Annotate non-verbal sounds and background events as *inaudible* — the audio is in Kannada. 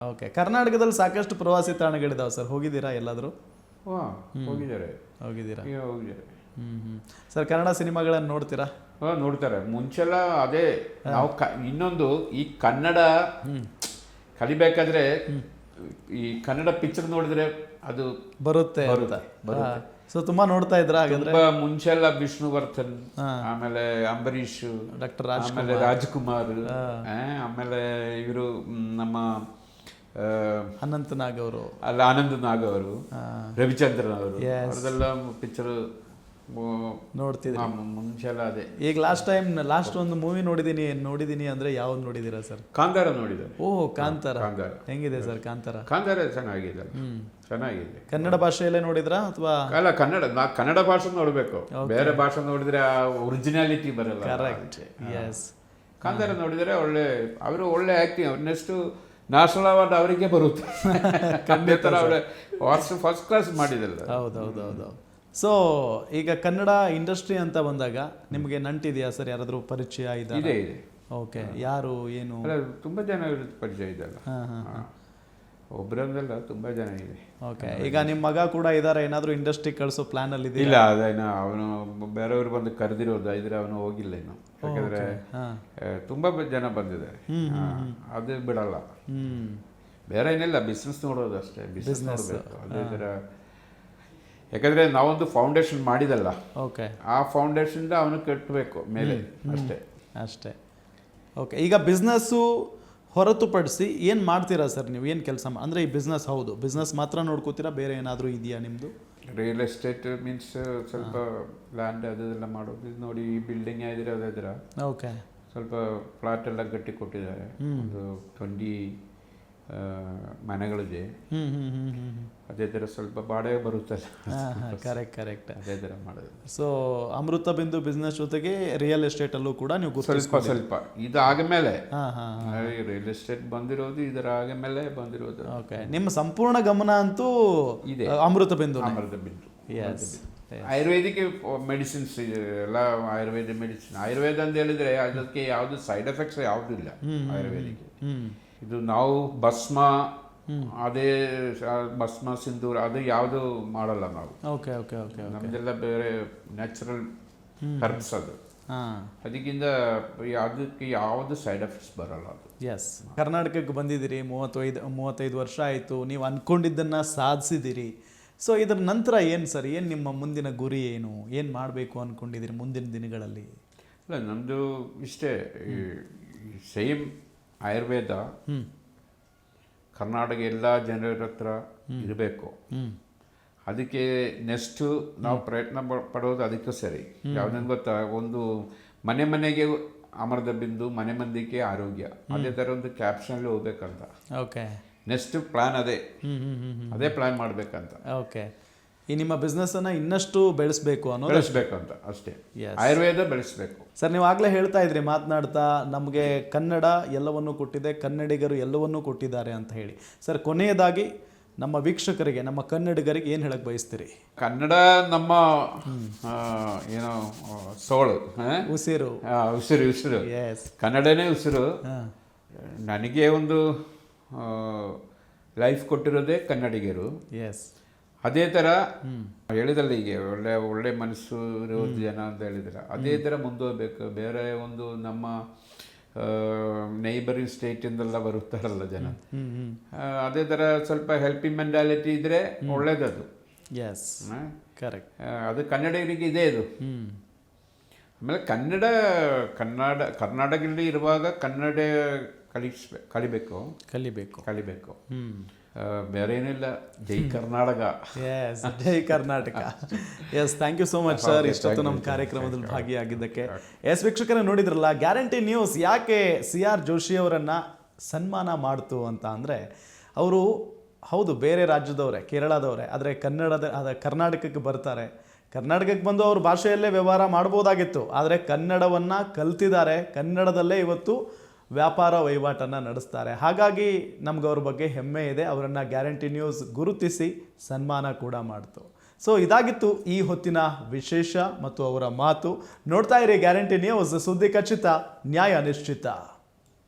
ಓಕೆ ಕರ್ನಾಟಕದಲ್ಲಿ ಸಾಕಷ್ಟು ಪ್ರವಾಸಿ ತಾಣಗಳಿದಾವೆ ಸರ್. ಹೋಗಿದ್ದೀರಾ ಎಲ್ಲಾದರೂ? ಹಾಂ ಹೋಗಿದ್ದಾರೆ. ಹೋಗಿದ್ದೀರಾ? ಈಗ ಹೋಗಿದ್ದಾರೆ. ಹ್ಮ್ ಹ್ಮ್. ಸರ್ ಕನ್ನಡ ಸಿನಿಮಾಗಳನ್ನು ನೋಡ್ತೀರಾ? ಹಾಂ ನೋಡ್ತಾರೆ. ಮುಂಚೆಲ್ಲ ಅದೇ. ನಾವು ಕ ಇನ್ನೊಂದು ಈ ಕನ್ನಡ ಕಲಿಬೇಕಾದ್ರೆ ಈ ಕನ್ನಡ ಪಿಕ್ಚರ್ ನೋಡಿದ್ರೆ ಅದು ಬರುತ್ತೆ ಅಂತ. ಬರುತ್ತೆ, ಸೊ ತುಂಬಾ ನೋಡ್ತಾ ಇದ್ರ ಹಾಗಾದ್ರೆ? ತುಂಬಾ ಮುಂಚೆಲ್ಲ ವಿಷ್ಣುವರ್ಧನ್ ಆಮೇಲೆ ಅಂಬರೀಷ್ ಡಾಕ್ಟರ್ ಆಮೇಲೆ ರಾಜ್ಕುಮಾರ್. ಆ, ಆಮೇಲೆ ಇವರು ನಮ್ಮ ಅನಂತ್ ನಾಗ್ ಅವರು. ಅಲ್ಲ ಆನಂದ್ ನಾಗ್ ಅವರು ರವಿಚಂದ್ರನ್ ಅವರು. ಅದೆಲ್ಲ ಪಿಕ್ಚರ್ ನೋಡ್ತಿದ್ರಿ. ಮುಂಚೆ ಎಲ್ಲ ಅದೇ. ಈಗ ಲಾಸ್ಟ್ ಟೈಮ್ ಲಾಸ್ಟ್ ಒಂದು ಮೂವಿ ನೋಡಿದೀನಿ ನೋಡಿದೀನಿ ಅಂದ್ರೆ ಯಾವ್ದು ನೋಡಿದೀರಾ ಸರ್ ಕಾಂತಾರ ನೋಡಿದೆ ಓಹ್ ಕಾಂತಾರ. ಕಾಂತಾರ. ಹೆಂಗಿದೆ ಸರ್ ಕಾಂತಾರ? ಕಾಂತಾರ ಚೆನ್ನಾಗಿದೆ. ಚೆನ್ನಾಗಿದೆ. ಕನ್ನಡ ಭಾಷೆಯಲ್ಲೇ ನೋಡಿದ್ರಾ ಅಥವಾ? ಅಲ್ಲ ಕನ್ನಡ ನಾ ಕನ್ನಡ ಭಾಷೆ ನೋಡಬೇಕು. ಬೇರೆ ಭಾಷೆ ನೋಡಿದ್ರೆ ಒರಿಜಿನಾಲಿಟಿ ಬರಲ್ಲ. ಕರೆಕ್ಟ್ ಎಸ್ ಕಾಂತಾರ ನೋಡಿದ್ರೆ ಒಳ್ಳೆ ಅವರು ಒಳ್ಳೆ ಆಕ್ಟಿಂಗ್ ನೆಕ್ಸ್ಟ್ ನ್ಯಾಷನಲ್ ಅವಾರ್ಡ್ ಅವರಿಗೆ ಬರುತ್ತೆ. *laughs* ಖಂಡಿತ ಅವರೇ ಫಸ್ಟ್ ಫಸ್ಟ್ ಕ್ಲಾಸ್ ಮಾಡಿದಲ್ಲ. ಹೌದೌದೌದು ಸೊ ಈಗ ಕನ್ನಡ ಇಂಡಸ್ಟ್ರಿ ಅಂತ ಬಂದಾಗ ನಿಮಗೆ ನಂಟಿದೆಯಾ ಸರ್? ಯಾರಾದರೂ ಪರಿಚಯ ಇದೆ ಇದೆ ಇದೆ. ಓಕೆ ಯಾರು ಏನು? ತುಂಬ ತುಂಬಾ ಜನ ಪರಿಚಯ ಇದೆ ಹಾಂ. ಹಾ. ಹಾ. ತುಂಬ ಜನ ಇದೆ. ಓಕೆ ಈಗ ನಿಮ್ಮ ಮಗ ಕೂಡ ಇದಾರೆ ಏನಾದರೂ ಇಂಡಸ್ಟ್ರಿ ಕಳಿಸೋ ಪ್ಲಾನ್ ಅಲ್ಲಿ ಇದೆಯಾ ಇಲ್ಲ ಅದೇನ ಅವನು ಬೇರೆಯವ್ರು ಬಂದು ಕರೆದಿರೋದು ಇದ್ರೆ ಅವನು ಹೋಗಿಲ್ಲ ಇನ್ನು. ಯಾಕಂದ್ರೆ ಹಾ. ತುಂಬಾ ಜನ ಬಂದಿದ್ದಾರೆ. ಅದು ಬಿಡಲ್ಲ. ಬೇರೆ ಏನಿಲ್ಲ ಬಿಸ್ನೆಸ್ ನೋಡೋದು ಅಷ್ಟೇ ಬಿಸ್ನೆಸ್ ನೋಡಬೇಕು. ಅದೇ ಥರ. ಯಾಕಂದ್ರೆ ನಾವೊಂದು ಫೌಂಡೇಶನ್ ಮಾಡಿದಲ್ಲ ಓಕೆ ಆ ಫೌಂಡೇಶನ್ ಅವನು ಕಟ್ಟಬೇಕು ಮೇಲೆ ಅಷ್ಟೇ. ಅಷ್ಟೇ. ಓಕೆ ಈಗ ಬಿಸ್ನೆಸ್ಸು ಹೊರತುಪಡಿಸಿ ಏನು ಮಾಡ್ತೀರಾ ಸರ್ ನೀವು? ಏನು ಕೆಲಸ ಅಂದರೆ ಈ ಬಿಸ್ನೆಸ್ ಹೌದು. ಬಿಸ್ನೆಸ್ ಮಾತ್ರ ನೋಡ್ಕೋತೀರಾ? ಬೇರೆ ಏನಾದರೂ ಇದೆಯಾ ನಿಮ್ಮದು ರಿಯಲ್ ಎಸ್ಟೇಟ್ ಮೀನ್ಸ್ ಸ್ವಲ್ಪ ಲ್ಯಾಂಡ್ ಅದೆಲ್ಲ ಮಾಡೋದು. ನೋಡಿ ಈ ಬಿಲ್ಡಿಂಗ್ ಆಗಿದ್ರೆ ಅದೇ ಥರ ಓಕೆ ಸ್ವಲ್ಪ ಫ್ಲಾಟ್ ಎಲ್ಲ ಕಟ್ಟಿ ಕೊಟ್ಟಿದ್ದಾರೆ. ಒಂದು ಟ್ವೆಂಟಿ ಮನೆಗಳಿದೆ. ಅದೇ ಥರ ಸ್ವಲ್ಪ ಬಾಡಿಗೆ ಬರುತ್ತಲ್ಲ. ಕರೆಕ್ಟ್ ಕರೆಕ್ಟ್ ಅದೇ ಥರ ಮಾಡೋದು. ಸೊ ಅಮೃತ ಬಿಂದು ಬಿಸ್ನೆಸ್ ಜೊತೆಗೆ ರಿಯಲ್ ಎಸ್ಟೇಟಲ್ಲೂ ಕೂಡ ನೀವು ಸ್ವಲ್ಪ ಸ್ವಲ್ಪ. ಇದಾದ ಮೇಲೆ ಹಾಂ ಹಾಂ ರಿಯಲ್ ಎಸ್ಟೇಟ್ ಬಂದಿರೋದು ಇದರ ಆಗ ಮೇಲೆ ಬಂದಿರೋದು. ಓಕೆ ನಿಮ್ಮ ಸಂಪೂರ್ಣ ಗಮನ ಅಂತೂ ಇದೆ. ಅಮೃತ ಬಿಂದು. ಅಮೃತ ಬಿಂದು. ಎಸ್ ಆಯುರ್ವೇದಿಕ್ ಮೆಡಿಸಿನ್ಸ್ ಎಲ್ಲ ಆಯುರ್ವೇದ ಮೆಡಿಸಿನ್. ಆಯುರ್ವೇದ ಅಂತ ಹೇಳಿದ್ರೆ ಅದಕ್ಕೆ ಯಾವುದು ಸೈಡ್ ಎಫೆಕ್ಟ್ಸ್ ಯಾವುದೂ ಇಲ್ಲ ಆಯುರ್ವೇದಿಕ್. ಇದು ನಾವು ಭಸ್ಮ ಅದೇ ಭಸ್ಮ ಸಿಂಧೂರ ಅದು ಯಾವುದು ಮಾಡಲ್ಲ ನಾವು. ಓಕೆ ಓಕೆ ಓಕೆ ನಮ್ದೆಲ್ಲ ಬೇರೆ ನ್ಯಾಚುರಲ್ ಹರ್ಬ್ಸ್ ಅದು. ಹಾಂ. ಅದಕ್ಕಿಂತ ಅದಕ್ಕೆ ಯಾವುದು ಸೈಡ್ ಎಫೆಕ್ಟ್ಸ್ ಬರಲ್ಲ ಅದು. ಎಸ್ ಕರ್ನಾಟಕಕ್ಕೆ ಬಂದಿದ್ದೀರಿ ಮೂವತ್ತೈದು ಮೂವತ್ತೈದು ವರ್ಷ ಆಯಿತು ನೀವು ಅಂದ್ಕೊಂಡಿದ್ದನ್ನು ಸಾಧಿಸಿದ್ದೀರಿ. ಸೊ ಇದರ ನಂತರ ಏನು ಸರ್ ಏನು ನಿಮ್ಮ ಮುಂದಿನ ಗುರಿ ಏನು? ಏನು ಮಾಡಬೇಕು ಅಂದ್ಕೊಂಡಿದ್ದೀರಿ ಮುಂದಿನ ದಿನಗಳಲ್ಲಿ? ಇಲ್ಲ ನಮ್ಮದು ಇಷ್ಟೇ ಸೇಮ್ ಆಯುರ್ವೇದ ಕರ್ನಾಟಕ ಎಲ್ಲ ಜನರ ಹತ್ರ ಇರಬೇಕು. ಅದಕ್ಕೆ ನೆಕ್ಸ್ಟು ನಾವು ಪ್ರಯತ್ನ ಪಡೋದು ಅದಕ್ಕೂ ಸರಿ. ಯಾವ್ದಂಗೆ ಗೊತ್ತಾ? ಒಂದು ಮನೆ ಮನೆಗೆ ಅಮರದ ಬಿಂದು ಮನೆ ಮಂದಿಗೆ ಆರೋಗ್ಯ. ಅದೇ ಥರ ಒಂದು ಕ್ಯಾಪ್ಷನಲ್ಲಿ ಹೋಗ್ಬೇಕಂತ ಓಕೆ ನೆಕ್ಸ್ಟ್ ಪ್ಲ್ಯಾನ್ ಅದೇ. ಅದೇ ಪ್ಲ್ಯಾನ್ ಮಾಡಬೇಕಂತ. ಓಕೆ ಈ ನಿಮ್ಮ ಬಿಸ್ನೆಸ್ಸನ್ನು ಇನ್ನಷ್ಟು ಬೆಳೆಸಬೇಕು ಅನ್ನೋದು ಅಂತ ಅಷ್ಟೇ. Yes. ಆಯುರ್ವೇದ ಬೆಳೆಸ್ಬೇಕು. ಸರ್ ನೀವು ಆಗಲೇ ಹೇಳ್ತಾ ಇದ್ರಿ ಮಾತನಾಡ್ತಾ ನಮಗೆ ಕನ್ನಡ ಎಲ್ಲವನ್ನೂ ಕೊಟ್ಟಿದೆ ಕನ್ನಡಿಗರು ಎಲ್ಲವನ್ನೂ ಕೊಟ್ಟಿದ್ದಾರೆ ಅಂತ ಹೇಳಿ. ಸರ್ ಕೊನೆಯದಾಗಿ ನಮ್ಮ ವೀಕ್ಷಕರಿಗೆ ನಮ್ಮ ಕನ್ನಡಿಗರಿಗೆ ಏನು ಹೇಳಕ್ಕೆ ಬಯಸ್ತೀರಿ? ಕನ್ನಡ ನಮ್ಮ ಏನು ಏನೋ ಆ, ಸೋಳು ಆ? ಉಸಿರು. ಆ, ಉಸಿರು ಉಸಿರು. ಎಸ್ ಕನ್ನಡನೇ ಉಸಿರು. ನನಗೆ ಒಂದು ಲೈಫ್ ಕೊಟ್ಟಿರೋದೇ ಕನ್ನಡಿಗರು. ಎಸ್ ಅದೇ ಥರ ಹೇಳಿದಲ್ಲ ಈಗ ಒಳ್ಳೆ ಒಳ್ಳೆ ಮನಸ್ಸು ಇರೋದು ಜನ ಅಂತ ಹೇಳಿದ್ರೆ ಅದೇ ಥರ ಮುಂದುವರಬೇಕು ಬೇರೆ ಒಂದು ನಮ್ಮ ನೈಬರಿಂಗ್ ಸ್ಟೇಟಿಂದೆಲ್ಲ ಬರುತ್ತಾರಲ್ಲ ಜನ. ಅದೇ ಥರ ಸ್ವಲ್ಪ ಹೆಲ್ಪಿಂಗ್ ಮೆಂಟಾಲಿಟಿ ಇದ್ರೆ ಒಳ್ಳೇದದು. ಎಸ್ ಕರೆಕ್ಟ್ ಅದು ಕನ್ನಡಿಗರಿಗೆ ಇದೆ ಇದು. ಆಮೇಲೆ ಕನ್ನಡ ಕನ್ನಡ ಕರ್ನಾಟಕದಲ್ಲಿ ಇರುವಾಗ ಕನ್ನಡ ಕಲಿಸ್ಬೇಕು ಕಲಿಬೇಕು. ಕಲಿಬೇಕು. ಕಲಿಬೇಕು. ಬೇರೆ ಏನಿಲ್ಲ Jai Karnataka yes Jai Karnataka yes thank you so much sir ಇಷ್ಟೊತ್ತು ನಮ್ಮ ಕಾರ್ಯಕ್ರಮದಲ್ಲಿ ಭಾಗಿಯಾಗಿದ್ದಕ್ಕೆ ಎಸ್ ವೀಕ್ಷಕರೇ ನೋಡಿದ್ರಲ್ಲ ಗ್ಯಾರಂಟಿ ನ್ಯೂಸ್ ಯಾಕೆ ಸಿ ಆರ್ ಜೋಶಿ ಅವರನ್ನು ಸನ್ಮಾನ ಮಾಡ್ತು ಅಂತ ಅಂದರೆ ಅವರು ಹೌದು ಬೇರೆ ರಾಜ್ಯದವರೇ ಕೇರಳದವರೇ ಆದರೆ ಕನ್ನಡದ ಅದ ಕರ್ನಾಟಕಕ್ಕೆ ಬರ್ತಾರೆ. ಕರ್ನಾಟಕಕ್ಕೆ ಬಂದು ಅವ್ರ ಭಾಷೆಯಲ್ಲೇ ವ್ಯವಹಾರ ಮಾಡ್ಬೋದಾಗಿತ್ತು. ಆದರೆ ಕನ್ನಡವನ್ನು ಕಲ್ತಿದ್ದಾರೆ. ಕನ್ನಡದಲ್ಲೇ ಇವತ್ತು ವ್ಯಾಪಾರ ವಹಿವಾಟನ್ನು ನಡೆಸ್ತಾರೆ. ಹಾಗಾಗಿ ನಮ್ಗೆ ಅವ್ರ ಬಗ್ಗೆ ಹೆಮ್ಮೆ ಇದೆ. ಅವರನ್ನು ಗ್ಯಾರಂಟಿ ನ್ಯೂಸ್ ಗುರುತಿಸಿ ಸನ್ಮಾನ ಕೂಡ ಮಾಡ್ತು. ಸೊ ಇದಾಗಿತ್ತು ಈ ಹೊತ್ತಿನ ವಿಶೇಷ ಮತ್ತು ಅವರ ಮಾತು. ನೋಡ್ತಾ ಇರಿ ಗ್ಯಾರಂಟಿ ನ್ಯೂಸ್. ಸುದ್ದಿ ಖಚಿತ, ನ್ಯಾಯ ನಿಶ್ಚಿತ.